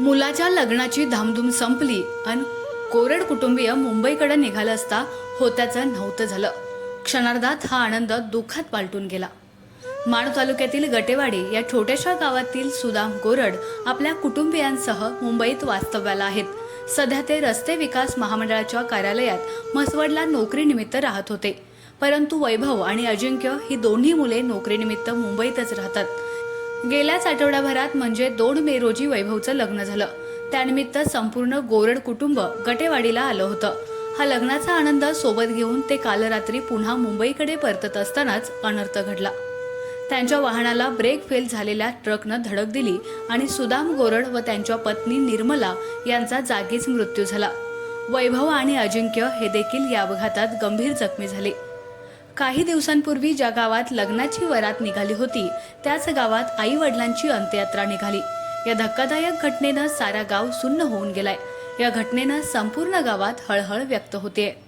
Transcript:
मुलाच्या लग्नाची धामधूम संपली आणि कोरड कुटुंबीय मुंबईकडे निघालं असता होत्याचं नव्हतं झालं. क्षणार्धात हा आनंद दुःखात पालटून गेला. माण तालुक्यातील गटेवाडी या छोट्याशा गावातील सुदाम कोरड आपल्या कुटुंबियांसह मुंबईत वास्तव्याला आहेत. सध्या ते रस्ते विकास महामंडळाच्या कार्यालयात म्हसवडला नोकरीनिमित्त राहत होते. परंतु वैभव आणि अजिंक्य ही दोन्ही मुले नोकरीनिमित्त मुंबईतच राहतात. गेल्याच आठवड्याभरात म्हणजे दोन मे रोजी वैभवचं लग्न झालं. त्यानिमित्त संपूर्ण गोरड कुटुंब गटेवाडीला आलं होतं. हा लग्नाचा आनंद सोबत घेऊन ते काल रात्री पुन्हा मुंबईकडे परतत असतानाच अनर्थ घडला. त्यांच्या वाहनाला ब्रेक फेल झालेल्या ट्रकनं धडक दिली आणि सुदाम गोरड व त्यांच्या पत्नी निर्मला यांचा जागीच मृत्यू झाला. वैभव आणि अजिंक्य हे देखील या अपघातात गंभीर जखमी झाले. काही दिवसांपूर्वी ज्या गावात लग्नाची वरात निघाली होती त्याच गावात आई वडिलांची अंत्ययात्रा निघाली. या धक्कादायक घटनेनं सारा गाव सुन्न होऊन गेलाय. या घटनेनं संपूर्ण गावात हळहळ व्यक्त होते